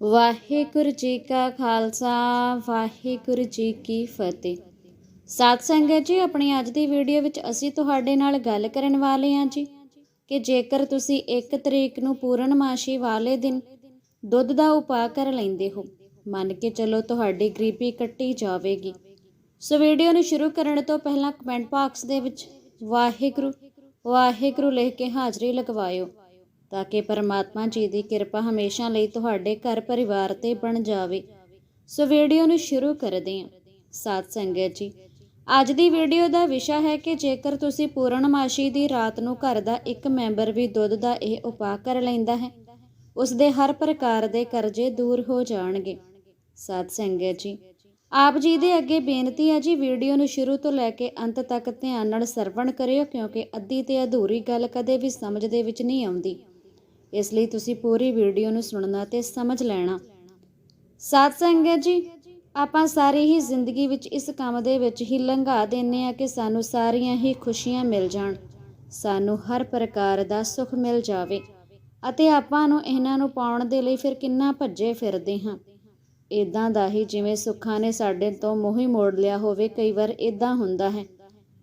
ਵਾਹਿਗੁਰੂ ਜੀ ਕਾ ਖਾਲਸਾ, ਵਾਹਿਗੁਰੂ ਜੀ ਕੀ ਫਤਿਹ। ਸਾਧ ਸੰਗਤ ਜੀ, ਆਪਣੀ ਅੱਜ ਦੀ ਵੀਡੀਓ ਵਿੱਚ ਅਸੀਂ ਤੁਹਾਡੇ ਨਾਲ ਗੱਲ ਕਰਨ ਵਾਲੇ ਹਾਂ ਜੀ ਕਿ ਜੇਕਰ ਤੁਸੀਂ 1 ਤਰੀਕ ਨੂੰ ਪੂਰਨਮਾਸ਼ੀ ਵਾਲੇ ਦਿਨ ਦੁੱਧ ਦਾ ਉਪਾਅ ਕਰ ਲੈਂਦੇ ਹੋ, ਮੰਨ ਕੇ ਚਲੋ ਤੁਹਾਡੀ ਗਰੀਬੀ ਕੱਟੀ ਜਾਵੇਗੀ। ਸੋ ਵੀਡੀਓ ਨੂੰ ਸ਼ੁਰੂ ਕਰਨ ਤੋਂ ਪਹਿਲਾਂ ਕਮੈਂਟ ਬਾਕਸ ਦੇ ਵਿੱਚ ਵਾਹਿਗੁਰੂ ਵਾਹਿਗੁਰੂ ਲਿਖ ਕੇ ਹਾਜ਼ਰੀ ਲਗਵਾਇਓ। ਤਾਂ ਕਿ ਪਰਮਾਤਮਾ ਜੀ ਦੀ ਕਿਰਪਾ ਹਮੇਸ਼ਾ ਲਈ ਤੁਹਾਡੇ ਘਰ ਪਰਿਵਾਰ ਤੇ ਬਣ ਜਾਵੇ। ਸੋ ਵੀਡੀਓ ਨੂੰ ਸ਼ੁਰੂ ਕਰਦੇ ਹਾਂ। ਸਾਧ ਸੰਗਤ ਜੀ, ਅੱਜ ਦੀ ਵੀਡੀਓ ਦਾ ਵਿਸ਼ਾ ਹੈ ਕਿ ਜੇਕਰ ਤੁਸੀਂ ਪੂਰਨਮਾਸ਼ੀ ਦੀ ਰਾਤ ਨੂੰ ਘਰ ਦਾ ਇੱਕ ਮੈਂਬਰ ਵੀ ਦੁੱਧ ਦਾ ਇਹ ਉਪਾਅ ਕਰ ਲੈਂਦਾ ਹੈ, ਉਸ ਦੇ ਹਰ ਪ੍ਰਕਾਰ ਦੇ ਕਰਜ਼ੇ ਦੂਰ ਹੋ ਜਾਣਗੇ। ਸਾਧ ਸੰਗਤ ਜੀ, ਆਪ ਜੀ ਦੇ ਅੱਗੇ ਬੇਨਤੀ ਹੈ ਜੀ, ਵੀਡੀਓ ਨੂੰ ਸ਼ੁਰੂ ਤੋਂ ਲੈ ਕੇ ਅੰਤ ਤੱਕ ਧਿਆਨ ਨਾਲ ਸਰਵਣ ਕਰਿਓ, ਕਿਉਂਕਿ ਅੱਧੀ ਤੇ ਅਧੂਰੀ ਗੱਲ ਕਦੇ ਵੀ ਸਮਝ ਦੇ ਵਿੱਚ ਨਹੀਂ ਆਉਂਦੀ। ਇਸ ਲਈ ਤੁਸੀਂ ਪੂਰੀ ਵੀਡੀਓ ਨੂੰ ਸੁਣਨਾ ਤੇ ਸਮਝ ਲੈਣਾ। ਸਾਧ ਸੰਗਤ ਜੀ, ਆਪਾਂ ਸਾਰੀ ਹੀ ਜ਼ਿੰਦਗੀ ਵਿੱਚ ਇਸ ਕੰਮ ਦੇ ਵਿੱਚ ਹੀ ਲੰਘਾ ਦਿੰਨੇ ਆ ਕਿ ਸਾਨੂੰ ਸਾਰੀਆਂ ਹੀ ਖੁਸ਼ੀਆਂ ਮਿਲ ਜਾਣ। ਸਾਨੂੰ ਹਰ ਪ੍ਰਕਾਰ ਦਾ ਸੁੱਖ ਮਿਲ ਜਾਵੇ ਅਤੇ ਆਪਾਂ ਨੂੰ ਇਹਨਾਂ ਨੂੰ ਪਾਉਣ ਦੇ ਲਈ ਫਿਰ ਕਿੰਨਾ ਭੱਜੇ ਫਿਰਦੇ ਹਾਂ। ਇਦਾਂ ਦਾ ਹੀ ਜਿਵੇਂ ਸੁੱਖਾਂ ਨੇ ਸਾਡੇ ਤੋਂ ਮੋਹ ਹੀ ਮੋੜ ਲਿਆ ਹੋਵੇ, ਕਈ ਵਾਰ ਇਦਾਂ ਹੁੰਦਾ ਹੈ।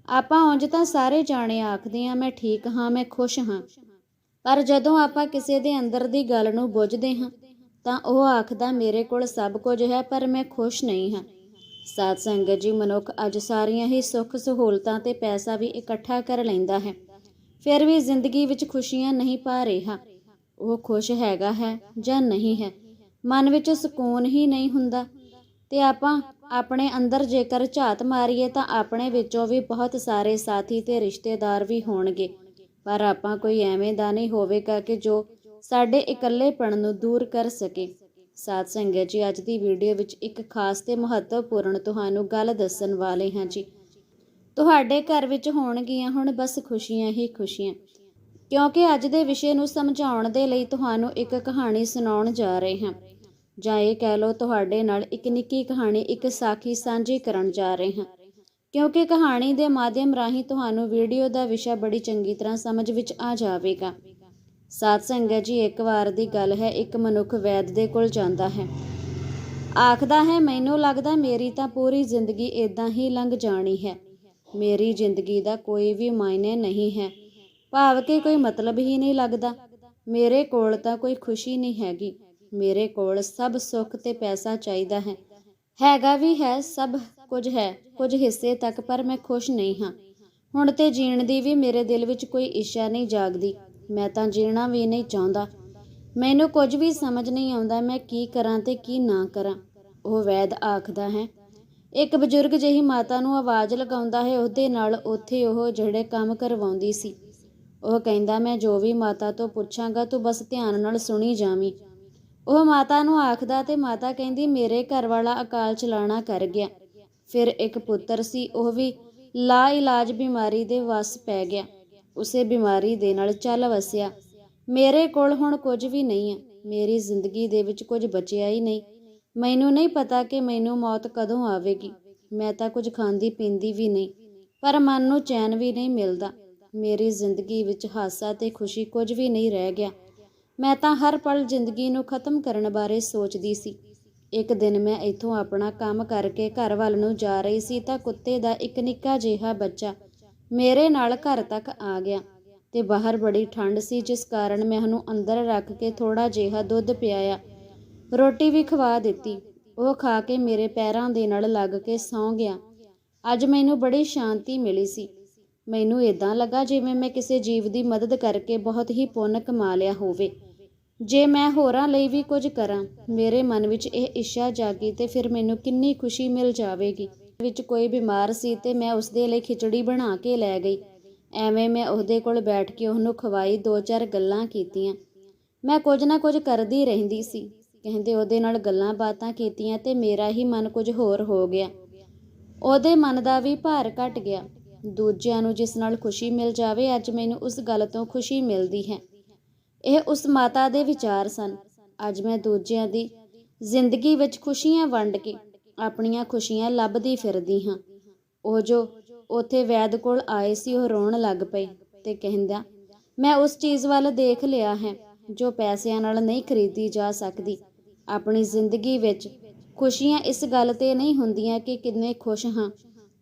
ਆਪਾਂ ਉਂਝ ਤਾਂ ਸਾਰੇ ਜਾਣੇ ਆਖਦੇ ਆ ਮੈਂ ਠੀਕ ਹਾਂ, ਮੈਂ ਖੁਸ਼ ਹਾਂ। ਪਰ ਜਦੋਂ ਆਪਾਂ ਕਿਸੇ ਦੇ ਅੰਦਰ ਦੀ ਗੱਲ ਨੂੰ ਬੁੱਝਦੇ ਹਾਂ, ਤਾਂ ਉਹ ਆਖਦਾ, ਮੇਰੇ ਕੋਲ ਸਭ ਕੁਝ ਹੈ, ਪਰ ਮੈਂ ਖੁਸ਼ ਨਹੀਂ ਹਾਂ। ਸਾਧ ਸੰਗਤ ਜੀ, ਮਨੁੱਖ ਅੱਜ ਸਾਰੀਆਂ ਹੀ ਸੁੱਖ ਸਹੂਲਤਾਂ ਤੇ ਪੈਸਾ ਵੀ ਇਕੱਠਾ ਕਰ ਲੈਂਦਾ ਹੈ। ਫਿਰ ਵੀ ਜ਼ਿੰਦਗੀ ਵਿੱਚ ਖੁਸ਼ੀਆਂ ਨਹੀਂ ਪਾ ਰਿਹਾ। ਉਹ ਖੁਸ਼ ਹੈਗਾ ਹੈ ਜਾਂ ਨਹੀਂ ਹੈ, ਮਨ ਵਿੱਚ ਸਕੂਨ ਹੀ ਨਹੀਂ ਹੁੰਦਾ। ਤੇ ਆਪਾਂ ਆਪਣੇ ਅੰਦਰ ਜੇਕਰ ਝਾਤ ਮਾਰੀਏ, ਤਾਂ ਆਪਣੇ ਵਿੱਚੋਂ ਵੀ ਬਹੁਤ ਸਾਰੇ ਸਾਥੀ ਤੇ ਰਿਸ਼ਤੇਦਾਰ ਵੀ ਹੋਣਗੇ। ਪਰ ਆਪਾਂ ਕੋਈ ਐਵੇਂ ਦਾ ਨਹੀਂ ਹੋਵੇਗਾ ਕਿ ਜੋ ਸਾਡੇ ਇਕੱਲੇਪਣ ਨੂੰ ਦੂਰ ਕਰ ਸਕੇ। ਸਾਧ ਸੰਗਤ ਜੀ, ਅੱਜ ਦੀ ਵੀਡੀਓ ਵਿੱਚ ਇੱਕ ਖਾਸ ਤੇ ਮਹੱਤਵਪੂਰਨ ਤੁਹਾਨੂੰ ਗੱਲ ਦੱਸਣ ਵਾਲੇ ਹਾਂ ਜੀ। ਤੁਹਾਡੇ ਘਰ ਵਿੱਚ ਹੋਣਗੀਆਂ ਹੁਣ ਬਸ ਖੁਸ਼ੀਆਂ ਹੀ ਖੁਸ਼ੀਆਂ, ਕਿਉਂਕਿ ਅੱਜ ਦੇ ਵਿਸ਼ੇ ਨੂੰ ਸਮਝਾਉਣ ਦੇ ਲਈ ਤੁਹਾਨੂੰ ਇੱਕ ਕਹਾਣੀ ਸੁਣਾਉਣ ਜਾ ਰਹੇ ਹਾਂ। ਜਾਂ ਇਹ ਕਹਿ ਲਓ, ਤੁਹਾਡੇ ਨਾਲ ਇੱਕ ਨਿੱਕੀ ਕਹਾਣੀ ਇੱਕ ਸਾਖੀ ਸਾਂਝੀ ਕਰਨ ਜਾ ਰਹੇ ਹਾਂ। ਕਿਉਂਕਿ ਕਹਾਣੀ ਦੇ ਮਾਧਿਅਮ ਰਾਹੀਂ ਤੁਹਾਨੂੰ ਵੀਡੀਓ ਦਾ ਵਿਸ਼ਾ ਬੜੀ ਚੰਗੀ ਤਰ੍ਹਾਂ ਸਮਝ ਵਿੱਚ ਆ ਜਾਵੇਗਾ। ਸਾਧ ਸੰਗਤ ਜੀ, ਇੱਕ ਵਾਰ ਦੀ ਗੱਲ ਹੈ, ਇੱਕ ਮਨੁੱਖ ਵੈਦ ਦੇ ਕੋਲ ਜਾਂਦਾ ਹੈ। ਆਖਦਾ ਹੈ, ਮੈਨੂੰ ਲੱਗਦਾ ਮੇਰੀ ਤਾਂ ਪੂਰੀ ਜ਼ਿੰਦਗੀ ਇਦਾਂ ਹੀ ਲੰਘ ਜਾਣੀ ਹੈ। ਮੇਰੀ ਜ਼ਿੰਦਗੀ ਦਾ ਕੋਈ ਵੀ ਮਾਇਨੇ ਨਹੀਂ ਹੈ। ਭਾਵ ਕਿ ਕੋਈ ਮਤਲਬ ਹੀ ਨਹੀਂ ਲੱਗਦਾ। ਮੇਰੇ ਕੋਲ ਤਾਂ ਕੋਈ ਖੁਸ਼ੀ ਨਹੀਂ ਹੈਗੀ। ਮੇਰੇ ਕੋਲ ਸਭ ਸੁੱਖ ਤੇ ਪੈਸਾ ਚਾਹੀਦਾ ਹੈ। ਹੈਗਾ ਵੀ ਹੈ, ਸਭ ਕੁਝ ਹੈ, ਕੁਝ ਹਿੱਸੇ ਤੱਕ, ਪਰ ਮੈਂ ਖੁਸ਼ ਨਹੀਂ ਹਾਂ। ਹੁਣ ਤੇ ਜੀਣ ਦੀ ਵੀ ਮੇਰੇ ਦਿਲ ਵਿੱਚ ਕੋਈ ਇੱਛਾ ਨਹੀਂ ਜਾਗਦੀ। ਮੈਂ ਤਾਂ ਜੀਣਾ ਵੀ ਨਹੀਂ ਚਾਹੁੰਦਾ। ਮੈਨੂੰ ਕੁਝ ਵੀ ਸਮਝ ਨਹੀਂ ਆਉਂਦਾ ਮੈਂ ਕੀ ਕਰਾਂ ਤੇ ਕੀ ਨਾ ਕਰਾਂ। ਉਹ ਵੈਦ ਆਖਦਾ ਹੈ, ਇੱਕ ਬਜ਼ੁਰਗ ਜਿਹੀ ਮਾਤਾ ਨੂੰ ਆਵਾਜ਼ ਲਗਾਉਂਦਾ ਹੈ, ਉਹਦੇ ਨਾਲ ਉੱਥੇ ਉਹ ਜਿਹੜੇ ਕੰਮ ਕਰਵਾਉਂਦੀ ਸੀ। ਉਹ ਕਹਿੰਦਾ, ਮੈਂ ਜੋ ਵੀ ਮਾਤਾ ਤੋਂ ਪੁੱਛਾਂਗਾ, ਤੂੰ ਬਸ ਧਿਆਨ ਨਾਲ ਸੁਣੀ ਜਾਵੀਂ। ਉਹ ਮਾਤਾ ਨੂੰ ਆਖਦਾ ਤੇ ਮਾਤਾ ਕਹਿੰਦੀ, ਮੇਰੇ ਘਰ ਵਾਲਾ ਅਕਾਲ ਚਲਾਣਾ ਕਰ ਗਿਆ। ਫਿਰ ਇੱਕ ਪੁੱਤਰ ਸੀ, ਉਹ ਵੀ ਲਾ ਇਲਾਜ ਬਿਮਾਰੀ ਦੇ ਵਸ ਪੈ ਗਿਆ। ਉਸੇ ਬਿਮਾਰੀ ਦੇ ਨਾਲ ਚੱਲ ਵਸਿਆ। ਮੇਰੇ ਕੋਲ ਹੁਣ ਕੁਝ ਵੀ ਨਹੀਂ ਹੈ ਮੇਰੀ ਜ਼ਿੰਦਗੀ ਦੇ ਵਿੱਚ ਕੁਝ ਬਚਿਆ ਹੀ ਨਹੀਂ। ਮੈਨੂੰ ਨਹੀਂ ਪਤਾ ਕਿ ਮੈਨੂੰ ਮੌਤ ਕਦੋਂ ਆਵੇਗੀ। ਮੈਂ ਤਾਂ ਕੁਝ ਖਾਂਦੀ ਪੀਂਦੀ ਵੀ ਨਹੀਂ, ਪਰ ਮਨ ਨੂੰ ਚੈਨ ਵੀ ਨਹੀਂ ਮਿਲਦਾ। ਮੇਰੀ ਜ਼ਿੰਦਗੀ ਵਿੱਚ ਹਾਸਾ ਤੇ ਖੁਸ਼ੀ ਕੁਝ ਵੀ ਨਹੀਂ ਰਹਿ ਗਿਆ। ਮੈਂ ਤਾਂ ਹਰ ਪਲ ਜ਼ਿੰਦਗੀ ਨੂੰ ਖਤਮ ਕਰਨ ਬਾਰੇ ਸੋਚਦੀ ਸੀ। ਇੱਕ ਦਿਨ ਮੈਂ ਇੱਥੋਂ ਆਪਣਾ ਕੰਮ ਕਰਕੇ ਘਰ ਵੱਲ ਨੂੰ ਜਾ ਰਹੀ ਸੀ ਤਾਂ ਕੁੱਤੇ ਦਾ ਇੱਕ ਨਿੱਕਾ ਜਿਹਾ ਬੱਚਾ ਮੇਰੇ ਨਾਲ ਘਰ ਤੱਕ ਆ ਗਿਆ ਤੇ ਬਾਹਰ ਬੜੀ ਠੰਡ ਸੀ, ਜਿਸ ਕਾਰਨ ਮੈਂ ਉਹਨੂੰ ਅੰਦਰ ਰੱਖ ਕੇ ਥੋੜਾ ਜਿਹਾ ਦੁੱਧ ਪਿਆਇਆ। ਰੋਟੀ ਵੀ ਖਵਾ ਦਿੱਤੀ। ਉਹ ਖਾ ਕੇ ਮੇਰੇ ਪੈਰਾਂ ਦੇ ਨਾਲ ਲੱਗ ਕੇ ਸੌਂ ਗਿਆ। ਅੱਜ ਮੈਨੂੰ ਬੜੀ ਸ਼ਾਂਤੀ ਮਿਲੀ ਸੀ। ਮੈਨੂੰ ਇਦਾਂ ਲੱਗਾ ਜਿਵੇਂ ਮੈਂ ਕਿਸੇ ਜੀਵ ਦੀ ਮਦਦ ਕਰਕੇ ਬਹੁਤ ਹੀ ਪੁੰਨ ਕਮਾ ਲਿਆ ਹੋਵੇ। ਜੇ ਮੈਂ ਹੋਰਾਂ ਲਈ ਵੀ ਕੁਝ ਕਰਾਂ, ਮੇਰੇ ਮਨ ਵਿੱਚ ਇਹ ਇੱਛਾ ਜਾਗੀ ਤੇ ਫਿਰ ਮੈਨੂੰ ਕਿੰਨੀ ਖੁਸ਼ੀ ਮਿਲ ਜਾਵੇਗੀ। ਵਿੱਚ ਕੋਈ ਬਿਮਾਰ ਸੀ ਤੇ ਮੈਂ ਉਸਦੇ ਲਈ ਖਿਚੜੀ ਬਣਾ ਕੇ ਲੈ ਗਈ। ਐਵੇਂ ਮੈਂ ਉਹਦੇ ਕੋਲ ਬੈਠ ਕੇ ਉਹਨੂੰ ਖਵਾਈ ਦੋ ਚਾਰ ਗੱਲਾਂ ਕੀਤੀਆਂ। ਮੈਂ ਕੁਝ ਨਾ ਕੁਝ ਕਰਦੀ ਰਹਿੰਦੀ ਸੀ। ਕਹਿੰਦੇ ਉਹਦੇ ਨਾਲ ਗੱਲਾਂ ਬਾਤਾਂ ਕੀਤੀਆਂ ਤੇ ਮੇਰਾ ਹੀ ਮਨ ਕੁਝ ਹੋਰ ਹੋ ਗਿਆ। ਉਹਦੇ ਮਨ ਦਾ ਵੀ ਭਾਰ ਘਟ ਗਿਆ। ਦੂਜਿਆਂ ਨੂੰ ਜਿਸ ਨਾਲ ਖੁਸ਼ੀ ਮਿਲ ਜਾਵੇ, ਅੱਜ ਮੈਨੂੰ ਉਸ ਗੱਲ ਤੋਂ ਖੁਸ਼ੀ ਮਿਲਦੀ ਹੈ। ਇਹ ਉਸ ਮਾਤਾ ਦੇ ਵਿਚਾਰ ਸਨ। ਅੱਜ ਮੈਂ ਦੂਜਿਆਂ ਦੀ ਜ਼ਿੰਦਗੀ ਵਿੱਚ ਖੁਸ਼ੀਆਂ ਵੰਡ ਕੇ ਆਪਣੀਆਂ ਖੁਸ਼ੀਆਂ ਲੱਭਦੀ ਫਿਰਦੀ ਹਾਂ। ਉਹ ਜੋ ਉਥੇ ਵੈਦ ਕੋਲ ਆਏ ਸੀ, ਉਹ ਰੋਣ ਲੱਗ ਪਈ ਤੇ ਕਹਿੰਦਾ, ਮੈਂ ਉਸ ਚੀਜ਼ ਵੱਲ ਦੇਖ ਲਿਆ ਹੈ, ਜੋ ਪੈਸਿਆਂ ਨਾਲ ਨਹੀਂ ਖਰੀਦੀ ਜਾ ਸਕਦੀ। ਆਪਣੀ ਜ਼ਿੰਦਗੀ ਵਿੱਚ ਖੁਸ਼ੀਆਂ ਇਸ ਗੱਲ ਤੇ ਨਹੀਂ ਹੁੰਦੀਆਂ ਕਿ ਕਿੰਨੇ ਖੁਸ਼ ਹਾਂ।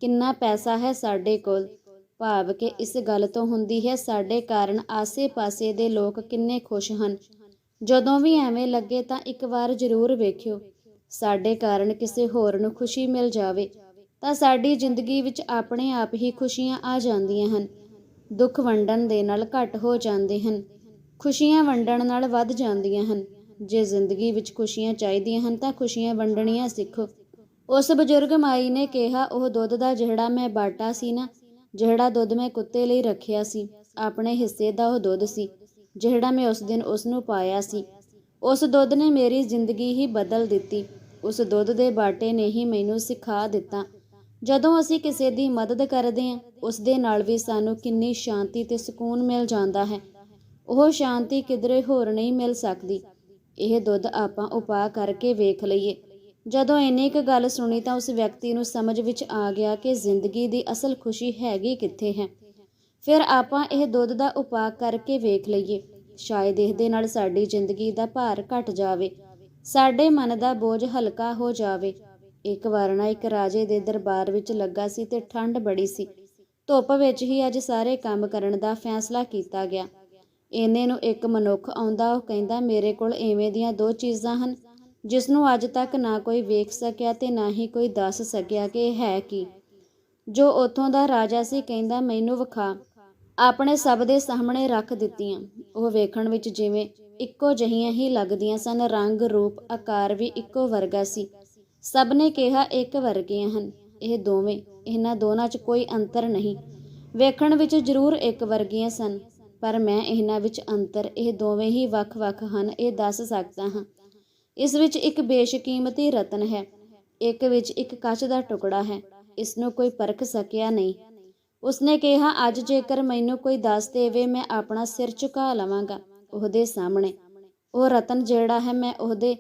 ਕਿੰਨਾ ਪੈਸਾ ਹੈ ਸਾਡੇ ਕੋਲ ਭਾਵ ਕਿ ਇਸ ਗੱਲ ਤੋਂ ਹੁੰਦੀ ਹੈ, ਸਾਡੇ ਕਾਰਨ ਆਸੇ-ਪਾਸੇ ਦੇ ਲੋਕ ਕਿੰਨੇ ਖੁਸ਼ ਹਨ। ਜਦੋਂ ਵੀ ਐਵੇਂ ਲੱਗੇ ਤਾਂ ਇੱਕ ਵਾਰ ਜ਼ਰੂਰ ਵੇਖਿਓ। ਸਾਡੇ ਕਾਰਨ ਕਿਸੇ ਹੋਰ ਨੂੰ ਖੁਸ਼ੀ ਮਿਲ ਜਾਵੇ, ਤਾਂ ਸਾਡੀ ਜ਼ਿੰਦਗੀ ਵਿੱਚ ਆਪਣੇ ਆਪ ਹੀ ਖੁਸ਼ੀਆਂ ਆ ਜਾਂਦੀਆਂ ਹਨ। ਦੁੱਖ ਵੰਡਣ ਦੇ ਨਾਲ ਘਟ ਹੋ ਜਾਂਦੇ ਹਨ। ਖੁਸ਼ੀਆਂ ਵੰਡਣ ਨਾਲ ਵੱਧ ਜਾਂਦੀਆਂ ਹਨ। ਜੇ ਜ਼ਿੰਦਗੀ ਵਿੱਚ ਖੁਸ਼ੀਆਂ ਚਾਹੀਦੀਆਂ ਹਨ, ਤਾਂ ਖੁਸ਼ੀਆਂ ਵੰਡਣੀਆਂ ਸਿੱਖੋ। ਉਸ ਬਜ਼ੁਰਗ ਮਾਈ ਨੇ ਕਿਹਾ, ਉਹ ਦੁੱਧ ਦਾ ਜਿਹੜਾ ਮੈਂ ਬਾਟਾ ਸੀ ਨਾ ਜਿਹੜਾ ਦੁੱਧ ਮੈਂ ਕੁੱਤੇ ਲਈ ਰੱਖਿਆ ਸੀ, ਆਪਣੇ ਹਿੱਸੇ ਦਾ ਉਹ ਦੁੱਧ ਸੀ, ਜਿਹੜਾ ਮੈਂ ਉਸ ਦਿਨ ਉਸ ਨੂੰ ਪਾਇਆ ਸੀ। ਉਸ ਦੁੱਧ ਨੇ ਮੇਰੀ ਜ਼ਿੰਦਗੀ ਹੀ ਬਦਲ ਦਿੱਤੀ। ਉਸ ਦੁੱਧ ਦੇ ਬਾਟੇ ਨੇ ਹੀ ਮੈਨੂੰ ਸਿਖਾ ਦਿੱਤਾ। ਜਦੋਂ ਅਸੀਂ ਕਿਸੇ ਦੀ ਮਦਦ ਕਰਦੇ ਹਾਂ, ਉਸ ਦੇ ਨਾਲ ਵੀ ਸਾਨੂੰ ਕਿੰਨੀ ਸ਼ਾਂਤੀ ਤੇ ਸਕੂਨ ਮਿਲ ਜਾਂਦਾ ਹੈ। ਉਹ ਸ਼ਾਂਤੀ ਕਿਧਰੇ ਹੋਰ ਨਹੀਂ ਮਿਲ ਸਕਦੀ। ਇਹ ਦੁੱਧ ਆਪਾਂ ਉਪਾਅ ਕਰਕੇ ਵੇਖ ਲਈਏ। ਜਦੋਂ ਇੰਨੀ ਇੱਕ ਗੱਲ ਸੁਣੀ ਤਾਂ ਉਸ ਵਿਅਕਤੀ ਨੂੰ ਸਮਝ ਵਿੱਚ ਆ ਗਿਆ ਕਿ ਜ਼ਿੰਦਗੀ ਦੀ ਅਸਲ ਖੁਸ਼ੀ ਹੈਗੀ ਕਿੱਥੇ ਹੈ। ਫਿਰ ਆਪਾਂ ਇਹ ਦੁੱਧ ਦਾ ਉਪਾਅ ਕਰਕੇ ਵੇਖ ਲਈਏ। ਸ਼ਾਇਦ ਇਸ ਨਾਲ ਸਾਡੀ ਜ਼ਿੰਦਗੀ ਦਾ ਭਾਰ ਘਟ ਜਾਵੇ। ਸਾਡੇ ਮਨ ਦਾ ਬੋਝ ਹਲਕਾ ਹੋ ਜਾਵੇ। ਇੱਕ ਵਾਰ ਨਾ ਇੱਕ ਰਾਜੇ ਦੇ ਦਰਬਾਰ ਵਿੱਚ ਲੱਗਾ ਸੀ ਤੇ ਠੰਡ ਬੜੀ ਸੀ। ਧੁੱਪ ਵਿੱਚ ਹੀ ਅੱਜ ਸਾਰੇ ਕੰਮ ਕਰਨ ਦਾ ਫੈਸਲਾ ਕੀਤਾ ਗਿਆ। ਇਹਨੇ ਨੂੰ ਇੱਕ ਮਨੁੱਖ ਆਉਂਦਾ ਉਹ ਕਹਿੰਦਾ, ਮੇਰੇ ਕੋਲ ਐਵੇਂ ਦੀਆਂ ਦੋ ਚੀਜ਼ਾਂ ਹਨ। ਜਿਸ ਨੂੰ ਅੱਜ ਤੱਕ ਨਾ ਕੋਈ ਵੇਖ ਸਕਿਆ ਤੇ ਨਾ ਹੀ ਕੋਈ ਦੱਸ ਸਕਿਆ ਕਿ ਹੈ ਕੀ। ਜੋ ਉਥੋਂ ਦਾ ਰਾਜਾ ਸੀ ਕਹਿੰਦਾ, ਮੈਨੂੰ ਵਿਖਾ। ਆਪਣੇ ਸਭ ਦੇ ਸਾਹਮਣੇ ਰੱਖ ਦਿੱਤੀਆਂ। ਉਹ ਵੇਖਣ ਵਿੱਚ ਜਿਵੇਂ ਇੱਕੋ ਜਹੀਆਂ ਹੀ ਲੱਗਦੀਆਂ ਸਨ, ਰੰਗ, ਰੂਪ, ਆਕਾਰ ਵੀ ਇੱਕੋ ਵਰਗਾ ਸੀ। ਸਭ ਨੇ ਕਿਹਾ, ਇੱਕ ਵਰਗੀਆਂ ਹਨ। ਇਹ ਦੋਵੇਂ, ਇਹਨਾਂ ਦੋਨਾਂ 'ਚ ਕੋਈ ਅੰਤਰ ਨਹੀਂ। ਵੇਖਣ ਵਿੱਚ ਜ਼ਰੂਰ ਇੱਕ ਵਰਗੀਆਂ ਸਨ, ਪਰ ਮੈਂ ਇਹਨਾਂ ਵਿੱਚ ਅੰਤਰ। ਇਹ ਦੋਵੇਂ ਹੀ ਵੱਖ-ਵੱਖ ਹਨ, ਇਹ ਦੱਸ ਸਕਦਾ ਹਾਂ। ਇਸ ਵਿੱਚ ਇੱਕ ਬੇਸ਼ਕੀਮਤੀ ਰਤਨ ਹੈ। ਇੱਕ ਵਿੱਚ ਇੱਕ ਕੱਚ ਦਾ ਟੁਕੜਾ ਹੈ। ਇਸ ਨੂੰ ਕੋਈ ਪਰਖ ਸਕਿਆ ਨਹੀਂ। ਉਸਨੇ ਕਿਹਾ, ਅੱਜ ਜੇਕਰ ਮੈਨੂੰ ਕੋਈ ਦੱਸ ਦੇਵੇ, ਮੈਂ ਆਪਣਾ ਸਿਰ ਝੁਕਾ ਲਵਾਂਗਾ ਉਹਦੇ ਸਾਹਮਣੇ। ਉਹ ਰਤਨ ਜਿਹੜਾ ਹੈ, ਮੈਂ ਉਹਦੇ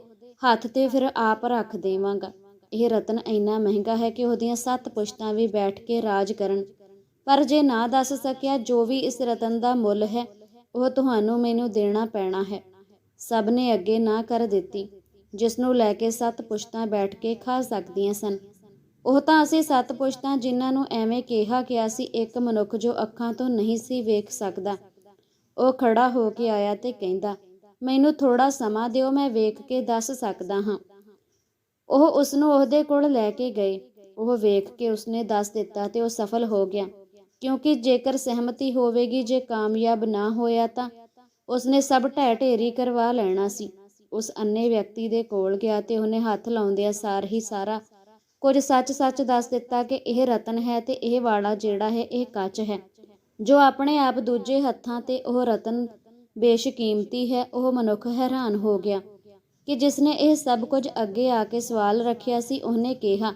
ਹੱਥ ਤੇ ਫਿਰ ਆਪ ਰੱਖ ਦੇਵਾਂਗਾ। ਇਹ ਰਤਨ ਇੰਨਾ ਮਹਿੰਗਾ ਹੈ ਕਿ ਉਹਦੀਆਂ ਸੱਤ ਪੁਸ਼ਤਾਂ ਵੀ ਬੈਠ ਕੇ ਰਾਜ ਕਰਨ। ਪਰ ਜੇ ਨਾ ਦੱਸ ਸਕਿਆ, ਜੋ ਵੀ ਇਸ ਰਤਨ ਦਾ ਮੁੱਲ ਹੈ, ਉਹ ਤੁਹਾਨੂੰ ਮੈਨੂੰ ਦੇਣਾ ਪੈਣਾ ਹੈ। ਸਭ ਨੇ ਅੱਗੇ ਨਾ ਕਰ ਦਿੱਤੀ। ਜਿਸ ਨੂੰ ਲੈ ਕੇ ਸੱਤ ਪੁਸ਼ਤਾਂ ਬੈਠ ਕੇ ਖਾ ਸਕਦੀਆਂ ਸਨ। ਉਹ ਤਾਂ ਅਸੀਂ ਸੱਤ ਪੁਸ਼ਤਾਂ ਜਿਨ੍ਹਾਂ ਨੂੰ ਐਵੇਂ ਕਿਹਾ ਗਿਆ ਸੀ, ਇੱਕ ਮਨੁੱਖ ਜੋ ਅੱਖਾਂ ਤੋਂ ਨਹੀਂ ਸੀ ਵੇਖ ਸਕਦਾ। ਉਹ ਖੜਾ ਹੋ ਕੇ ਆਇਆ ਤੇ ਕਹਿੰਦਾ, ਮੈਨੂੰ ਥੋੜਾ ਸਮਾਂ ਦਿਓ, ਮੈਂ ਵੇਖ ਕੇ ਦੱਸ ਸਕਦਾ ਹਾਂ। ਉਹ ਉਸ ਨੂੰ ਉਹਦੇ ਕੋਲ ਲੈ ਕੇ ਗਏ। ਉਹ ਵੇਖ ਕੇ ਉਸਨੇ ਦੱਸ ਦਿੱਤਾ ਤੇ ਉਹ ਸਫਲ ਹੋ ਗਿਆ। ਕਿਉਂਕਿ ਜੇਕਰ ਸਹਿਮਤੀ ਹੋਵੇਗੀ, ਜੇ ਕਾਮਯਾਬ ਨਾ ਹੋਇਆ ਤਾਂ ਉਸਨੇ ਸਭ ਢਹਿ ਢੇਰੀ ਕਰਵਾ ਲੈਣਾ ਸੀ। ਉਸ ਅੰਨੇ ਵਿਅਕਤੀ ਦੇ ਕੋਲ ਗਿਆ ਤੇ ਉਹਨੇ ਹੱਥ ਲਾਉਂਦਿਆਂ ਸਾਰ ਹੀ ਸਾਰਾ ਕੁਝ ਸੱਚ-ਸੱਚ ਦੱਸ ਦਿੱਤਾ ਕਿ ਇਹ ਰਤਨ ਹੈ ਤੇ ਇਹ ਵਾਲਾ ਜਿਹੜਾ ਹੈ, ਇਹ ਕੱਚ ਹੈ। ਜੋ ਆਪਣੇ ਆਪ ਦੂਜੇ ਹੱਥਾਂ ਤੇ ਉਹ ਰਤਨ ਬੇਸ਼ਕੀਮਤੀ ਹੈ, ਉਹ ਮਨੁੱਖ ਹੈਰਾਨ ਹੋ ਗਿਆ ਕਿ ਜਿਸਨੇ ਇਹ ਸਭ ਕੁਝ ਅੱਗੇ ਆ ਕੇ ਸਵਾਲ ਰੱਖਿਆ ਸੀ, ਉਹਨੇ ਕਿਹਾ,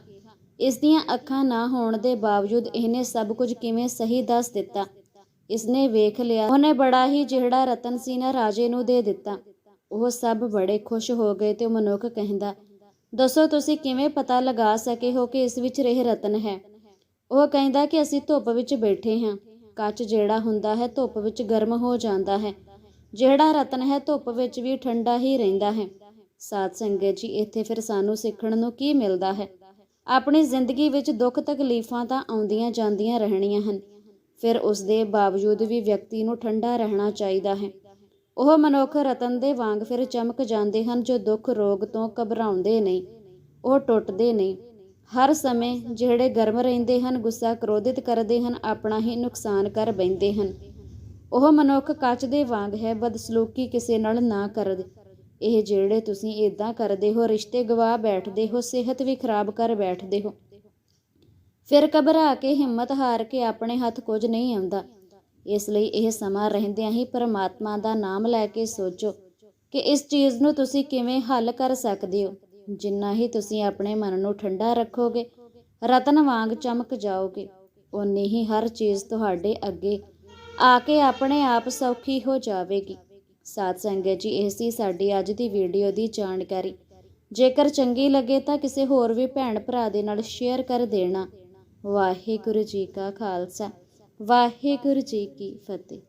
ਇਸ ਦੀਆਂ ਅੱਖਾਂ ਨਾ ਹੋਣ ਦੇ ਬਾਵਜੂਦ ਇਹਨੇ ਸਭ ਕੁਝ ਕਿਵੇਂ ਸਹੀ ਦੱਸ ਦਿੱਤਾ? ਇਸਨੇ ਵੇਖ ਲਿਆ। ਉਹਨੇ ਬੜਾ ਹੀ ਜਿਹੜਾ ਰਤਨ ਸੀ ਨਾ, ਰਾਜੇ ਨੂੰ ਦੇ ਦਿੱਤਾ। ਉਹ ਸਭ ਬੜੇ ਖੁਸ਼ ਹੋ ਗਏ ਤੇ ਮਨੁੱਖ ਕਹਿੰਦਾ, ਦੱਸੋ ਤੁਸੀਂ ਕਿਵੇਂ ਪਤਾ ਲਗਾ ਸਕੇ ਹੋ ਕਿ ਇਸ ਵਿੱਚ ਰਹਿ ਰਤਨ ਹੈ? ਉਹ ਕਹਿੰਦਾ ਕਿ ਅਸੀਂ ਧੁੱਪ ਵਿੱਚ ਬੈਠੇ ਹਾਂ। ਕੱਚ ਜਿਹੜਾ ਹੁੰਦਾ ਹੈ ਧੁੱਪ ਵਿੱਚ ਗਰਮ ਹੋ ਜਾਂਦਾ ਹੈ। ਜਿਹੜਾ ਰਤਨ ਹੈ ਧੁੱਪ ਵਿੱਚ ਵੀ ਠੰਡਾ ਹੀ ਰਹਿੰਦਾ ਹੈ। ਸਾਧ ਸੰਗਤ ਜੀ, ਇੱਥੇ ਫਿਰ ਸਾਨੂੰ ਸਿੱਖਣ ਨੂੰ ਕੀ ਮਿਲਦਾ ਹੈ? ਆਪਣੀ ਜ਼ਿੰਦਗੀ ਵਿੱਚ ਦੁੱਖ ਤਕਲੀਫਾਂ ਤਾਂ ਆਉਂਦੀਆਂ ਜਾਂਦੀਆਂ ਰਹਿਣੀਆਂ ਹਨ। ਫਿਰ ਉਸ ਦੇ ਬਾਵਜੂਦ ਵੀ ਵਿਅਕਤੀ ਨੂੰ ਠੰਡਾ ਰਹਿਣਾ ਚਾਹੀਦਾ ਹੈ। ਉਹ ਮਨੁੱਖ ਰਤਨ ਦੇ ਵਾਂਗ ਫਿਰ ਚਮਕ ਜਾਂਦੇ ਹਨ ਜੋ ਦੁੱਖ ਰੋਗ ਤੋਂ ਘਬਰਾਉਂਦੇ ਨਹੀਂ, ਉਹ ਟੁੱਟਦੇ ਨਹੀਂ। ਹਰ ਸਮੇਂ ਜਿਹੜੇ ਗਰਮ ਰਹਿੰਦੇ ਹਨ, ਗੁੱਸਾ ਕ੍ਰੋਧਿਤ ਕਰਦੇ ਹਨ, ਆਪਣਾ ਹੀ ਨੁਕਸਾਨ ਕਰ ਬੈਂਦੇ ਹਨ। ਉਹ ਮਨੁੱਖ ਕੱਚ ਦੇ ਵਾਂਗ ਹੈ, ਬਦਸਲੂਕੀ ਕਿਸੇ ਨਾਲ ਨਾ ਕਰਦੇ। ਇਹ ਜਿਹੜੇ ਤੁਸੀਂ ਇਦਾਂ ਕਰਦੇ ਹੋ, ਰਿਸ਼ਤੇ ਗਵਾ ਬੈਠਦੇ ਹੋ, ਸਿਹਤ ਵੀ ਖਰਾਬ ਕਰ ਬੈਠਦੇ ਹੋ। ਫਿਰ ਘਬਰਾ ਕੇ, ਹਿੰਮਤ ਹਾਰ ਕੇ ਆਪਣੇ ਹੱਥ ਕੁਝ ਨਹੀਂ ਆਉਂਦਾ। ਇਸ ਲਈ ਇਹ ਸਮਾਂ ਰਹਿੰਦਿਆਂ ਹੀ ਪਰਮਾਤਮਾ ਦਾ ਨਾਮ ਲੈ ਕੇ ਸੋਚੋ ਕਿ ਇਸ ਚੀਜ਼ ਨੂੰ ਤੁਸੀਂ ਕਿਵੇਂ ਹੱਲ ਕਰ ਸਕਦੇ ਹੋ। ਜਿੰਨਾ ਹੀ ਤੁਸੀਂ ਆਪਣੇ ਮਨ ਨੂੰ ਠੰਡਾ ਰੱਖੋਗੇ, ਰਤਨ ਵਾਂਗ ਚਮਕ ਜਾਓਗੇ। ਓਨੀ ਹੀ ਹਰ ਚੀਜ਼ ਤੁਹਾਡੇ ਅੱਗੇ ਆ ਕੇ ਆਪਣੇ ਆਪ ਸੌਖੀ ਹੋ ਜਾਵੇਗੀ। ਸਾਧ ਸੰਗਤ ਜੀ, ਇਹ ਸੀ ਸਾਡੀ ਅੱਜ ਦੀ ਵੀਡੀਓ ਦੀ ਜਾਣਕਾਰੀ। ਜੇਕਰ ਚੰਗੀ ਲੱਗੇ ਤਾਂ ਕਿਸੇ ਹੋਰ ਵੀ ਭੈਣ ਭਰਾ ਦੇ ਨਾਲ ਸ਼ੇਅਰ ਕਰ ਦੇਣਾ। ਵਾਹਿਗੁਰੂ ਜੀ ਕਾ ਖਾਲਸਾ। ਵਾਹਿਗੁਰੂ ਜੀ ਕੀ ਫਤਿਹ।